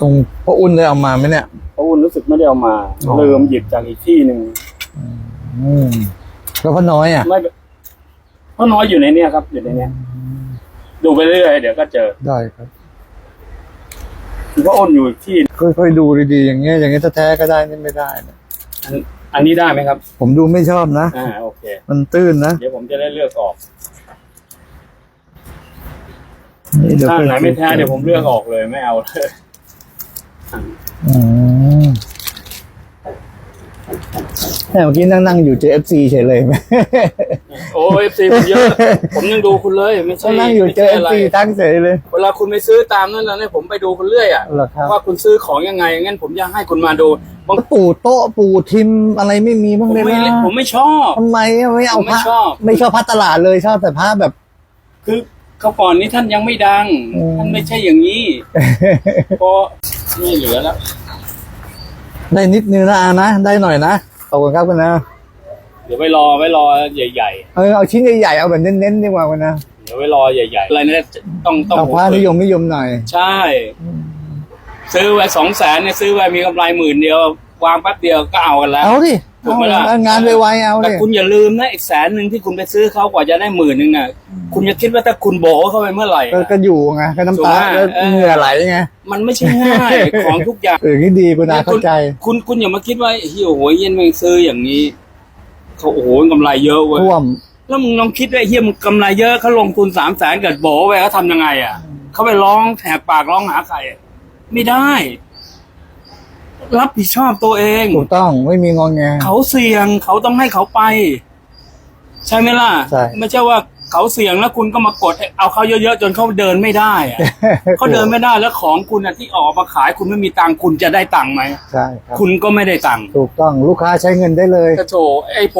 ตรงพ่ออุ่นเลยเอามาไหมเนี่ย เพราะอุ่นรู้สึกไม่ได้เอามาอ๋อ ลืมหยิบจากอีกที่หนึ่งอืมแล้วพ่อน้อยอะ ไม่เพราะน้อยอยู่ในเนี้ยครับ อยู่ในเนี้ย ดูไปเรื่อยเดี๋ยวก็เจอได้ครับ เพราะอ้นอยู่อีกที่ ค่อยๆดูดีๆอย่างเงี้ยอย่างเงี้ยแท้ๆก็ได้นี่ไม่ได้นะอันอันนี้ได้ไหมครับ ผมดูไม่ชอบนะ อ่าโอเค มันตื้นนะเดี๋ยวผมจะได้เลือกออก นี่เดี๋ยวถ้าค่อยไหนไม่แท้เดี๋ยวผมเลือกออกเลยไม่เอาเลย อืมแต่เมื่อกี้นั่งนั่งๆอยู่เจอฟซีเฉยเลยไหมโอ้เอฟซีผมเยอะ ผมยังดูคุณเลยไม่ใช่ก็นั่งอยู่ไม่เจใช่อเอฟอะไรซีทั้งเฉยเลย เวลาคุณไปซื้อตามนั่นแล้วเนี่ยผมไปดูคุณเรื่อยอะเหรอครับว่าคุณซื้อของยังไงงั้นผมอยากให้คุณมาดูบางปู่โต๊ะปู่ทิมอะไรไม่มีผบ้างมเลยไม่นะผมไม่ชอบทำไมอะไม่เอาผมไม่พระชอบไม่ชอบพระตลาดเลยชอบแต่พระแบบ คือ เขาก่อนนี้ท่านยังไม่ดัง อืม ท่านไม่ใช่อย่างนี้พอไม่เหลือแล้ว ได้นิดนึงนะอานะ ได้หน่อยนะขอบคุณครับคุณนะ เดี๋ยวไว้รอไว้รอใหญ่เออเอาชิ้นใหญ่ๆเอาแบบเน้นๆดีกว่าคุณนะๆ เดี๋ยวไว้รอใหญ่ๆอะไรนะต้องต้องเอาพระนิยมนิยมหน่อย ใช่ ซื้อไว้สองแสนเนี่ยซื้อไว้มีกำไรหมื่นเดียววางแป๊บเดียวก็เอากันแล้ว เอาดิ ถูกไหมล่ะเอางานไวๆเอาแต่ดิคุณอย่าลืมนะอีกแสนหนึ่งที่คุณไปซื้อเขากว่าจะได้หมื่นหนึ่งน่ะ คุณจะคิดว่าถ้าคุณโบกเข้าไปเมื่อไหร่ก็อะก็อยู่ไงก็น้ำตาถูกไหมแล้วเออเหงื่อไหลไงมันไม่ใช่ง่ายของทุกอย่างเออนี่ดีคุณอาเข้าใจ คุณคุณอย่ามาคิดว่าเฮียโอ้โหเย็นมึงซื้ออย่างนี้เขาโอ้โหกำไรเยอะเว้ยท่วมแล้วมึงลองคิดว่าเฮียมึงกำไรเยอะเขาลงทุนสามแสนเกิดโบไปเขาทำยังไง อะเขาไปร้องแหกปากร้องหาใครอะไม่ได้ รับผิดชอบตัวเอง ถูกต้องไม่มีงองแง เขาเสี่ยงเขาต้องให้เขาไป ใช่ไหมล่ะ ใช่ ไม่ใช่ว่าเขาเสี่ยงแล้วคุณก็มากด เอาเขาเยอะๆจนเขาเดินไม่ได้อะ เขาเดินไม่ได้แล้วของคุณอะที่ออกมาขายคุณไม่มีตังค์คุณจะได้ตังค์ไหม ใช่ครับคุณก็ไม่ได้ตังค์ถูกต้องลูกค้าใช้เงินได้เลย กระโถไอ้ผม